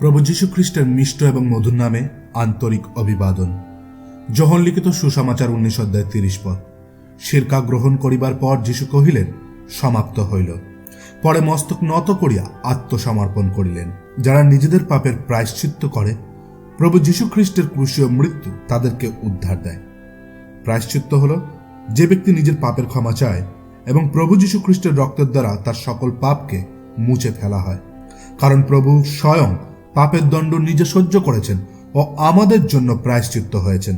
প্রভু যীশু খ্রিস্টের মিষ্ট এবং মধুর নামে আন্তরিক অভিবাদন। জহন লিখিত সুসমাচার উনিশ অধ্যায় তিরিশ পদ। শিরকা গ্রহণ করিবার পর যীশু কহিলেন, সমাপ্ত হইল। পরে মস্তক নত করিয়া আত্মসমর্পণ করিলেন। যারা নিজেদের পাপের প্রায়শ্চিত্ত করে, প্রভু যীশু খ্রিস্টের ক্রুশীয় মৃত্যু তাদেরকে উদ্ধার দেয়। প্রায়শ্চিত্ত হল, যে ব্যক্তি নিজের পাপের ক্ষমা চায় এবং প্রভু যীশু খ্রিস্টের রক্তের দ্বারা তার সকল পাপকে মুছে ফেলা হয়। কারণ প্রভু স্বয়ং পাপের দণ্ড নিজে সহ্য করেছেন ও আমাদের জন্য প্রায়শ্চিত্ত হয়েছেন।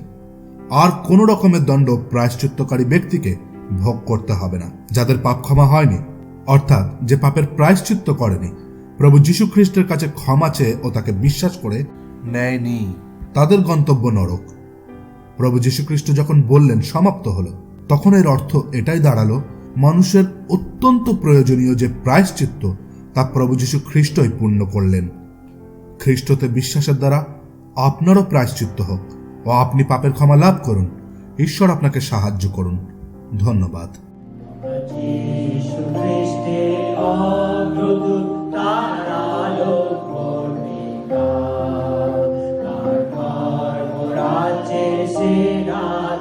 আর কোন রকমের দণ্ড প্রায়শ্চিত্তকারী ব্যক্তিকে ভোগ করতে হবে না, যাদের পাপ ক্ষমা হয়নি। অর্থাৎ, যে পাপের প্রায়শ্চিত্ত করেনি, প্রভু যীশু খ্রিস্টের কাছে ক্ষমা চেয়ে ও তাকে বিশ্বাস করে নেয়নি। তাদের গন্তব্য নরক। প্রভু যীশুখ্রিস্ট যখন বললেন, সমাপ্ত হলো, তখন এর অর্থ এটাই দাঁড়াল, মানুষের অত্যন্ত প্রয়োজনীয় যে প্রায়শ্চিত্ত, তা প্রভু যীশু খ্রিস্টই পূর্ণ করলেন। খ্রিস্টতে বিশ্বাসের দ্বারা আপনারও প্রায়শ্চিত্ত হোক। ও আপনি পাপের ক্ষমা লাভ করুন ঈশ্বর আপনাকে সাহায্য করুন ধন্যবাদ Sera.